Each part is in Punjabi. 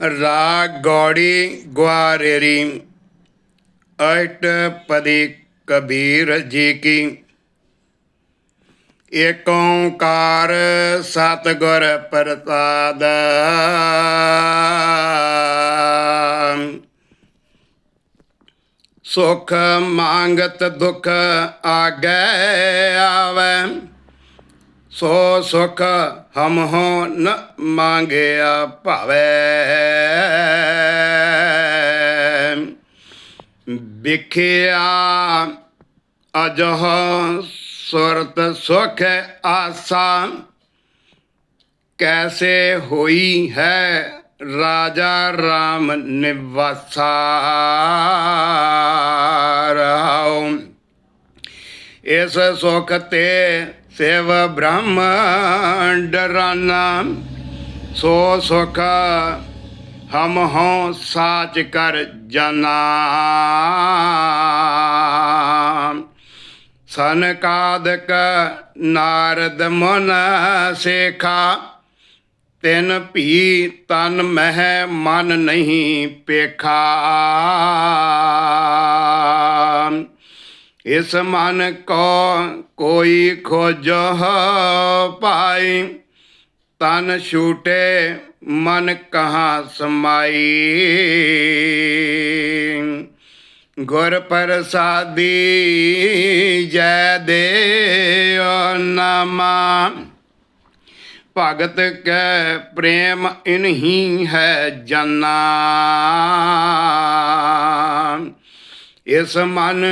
ਰਾਗ ਗੌੜੀ ਗੁਆਰੇਰੀ, ਅਟ ਪਦੀ ਕਬੀਰ ਜੀ ਕੀ। ਏਕ ਓੰਕਾਰ ਸਤਿਗੁਰ ਪ੍ਰਸਾਦ। ਸੁਖ ਮੰਗਤ ਦੁਖ ਆਗੈ ਆਵੈ ਸੋ ਸੁਖ ਹਮ ਹੋ ਨ ਮੰਗਿਆ ਭਾਵੈ। ਵਿਖਿਆ ਅਜਹ ਸੁਰਤ ਸੁਖ ਆਸਾ। ਕੈਸੇ ਹੋਈ ਹੈ ਰਾਜਾ ਰਾਮ ਨਿਵਾਸਾ। ਇਸ ਸੁਖ ਤੇ ਸਿਵ ਬ੍ਰਹਮ ਡਰਾਨਾ ਸੋ ਸੁਖ ਹਮ ਹੋਂ ਸਾਚ ਕਰ ਜਨਾ। ਸਨਕਾਦਕ ਨਾਰਦ ਮਨ ਸੇਖਾ, ਤਿਨ ਭੀ ਤਨ ਮਹਿ ਮਨ ਨਹੀਂ ਪੇਖਾ। ਇਸ ਮਨ ਕੋ ਕੋਈ ਖੋਜ ਪਾਈ, ਤਨ ਛੂਟੇ ਮਨ ਕਹਾ ਸਮਾਈ। ਗੁਰ ਪ੍ਰਸਾਦੀ ਜੈ ਦੇਵ ਨਾਮਾ, ਭਗਤ ਕੈ ਪ੍ਰੇਮ ਇਨਹੀ ਹੈ ਜਨਾ। ਇਸ ਮਨ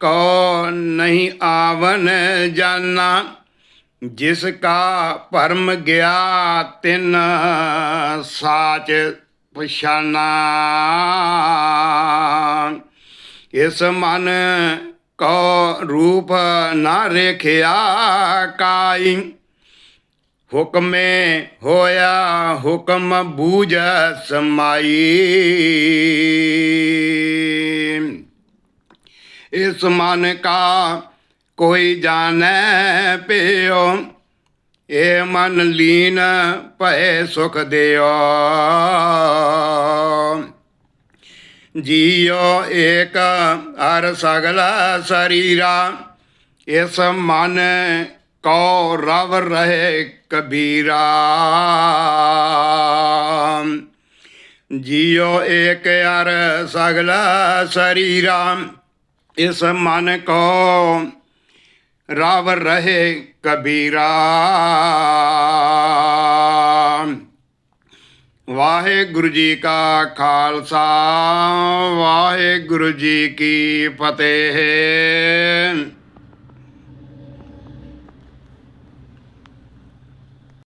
ਕੋ ਨਹੀਂ ਆਵਨ ਜਾਨਾ, ਜਿਸ ਕਾ ਭਰਮ ਗਿਆ ਤਿਨ ਸਾਚ ਪਛਾਨਾ। ਇਸ ਮਨ ਕੋ ਰੂਪ ਨਾ ਰੇਖਿਆ ਕਾਈ, ਹੁਕਮੇ ਹੋਇਆ ਹੁਕਮ ਬੂਝ ਸਮਾਈ। ਇਸ ਮਨ ਕਾ ਕੋਈ ਜਾਣੈ ਪਿਓ ਏ ਮਨ ਲੀਨ ਭਏ ਸੁਖ ਦਿਓ। ਜੀਉ ਏਕ ਹਰ ਸਗਲਾ ਸਰੀਰਾ, ਇਸ ਮਨ ਕੋ ਰਵ ਰਹੇ ਕਬੀਰਾ। ਜੀਉ ਏਕ ਅਰ ਸਗਲਾ ਸਰੀਰਾ ਇਸ ਮਨ ਕੋ ਰਵ ਰਹੇ ਕਬੀਰਾ। ਵਾਹਿਗੁਰੂ ਜੀ ਕਾ ਖਾਲਸਾ ਵਾਹਿਗੁਰੂ ਜੀ ਕੀ ਫਤਿਹ।